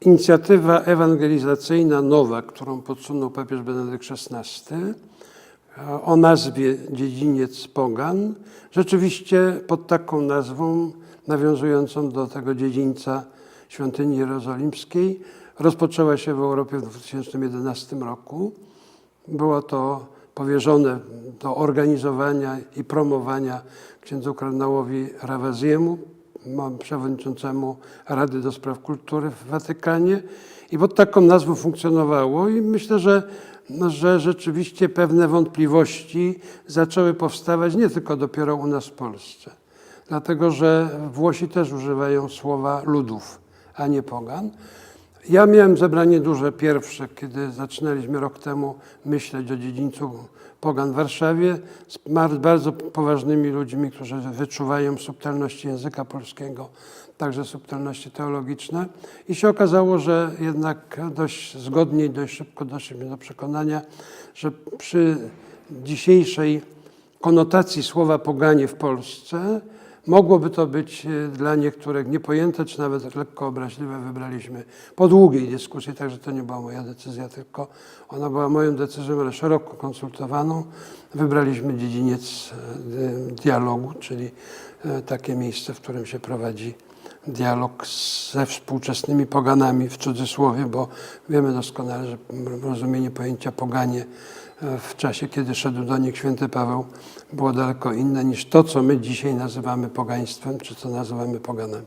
Inicjatywa ewangelizacyjna nowa, którą podsunął papież Benedykt XVI, o nazwie Dziedziniec Pogan, rzeczywiście pod taką nazwą, nawiązującą do tego dziedzińca świątyni jerozolimskiej, rozpoczęła się w Europie w 2011 roku. Było to powierzone do organizowania i promowania księdzu kardynałowi Rawaziemu, przewodniczącemu Rady do Spraw Kultury w Watykanie. I pod taką nazwą funkcjonowało. I myślę, że, no, że rzeczywiście pewne wątpliwości zaczęły powstawać nie tylko dopiero u nas w Polsce, dlatego że Włosi też używają słowa ludów, a nie pogan. Ja miałem zebranie duże pierwsze, kiedy zaczynaliśmy rok temu myśleć o dziedzińcu Pogan w Warszawie z bardzo poważnymi ludźmi, którzy wyczuwają subtelności języka polskiego, także subtelności teologiczne. I się okazało, że jednak dość zgodnie i dość szybko doszliśmy do przekonania, że przy dzisiejszej konotacji słowa poganie w Polsce mogłoby to być e, dla niektórych niepojęte, czy nawet lekko obraźliwe. Wybraliśmy po długiej dyskusji, także to nie była moja decyzja, tylko ona była moją decyzją, ale szeroko konsultowaną. Wybraliśmy dziedziniec e, dialogu, czyli e, takie miejsce, w którym się prowadzi dialog ze współczesnymi poganami, w cudzysłowie, bo wiemy doskonale, że rozumienie pojęcia poganie e, w czasie, kiedy szedł do nich święty Paweł, było daleko inne niż to, co my dzisiaj nazywamy pogaństwem, czy co nazywamy poganami.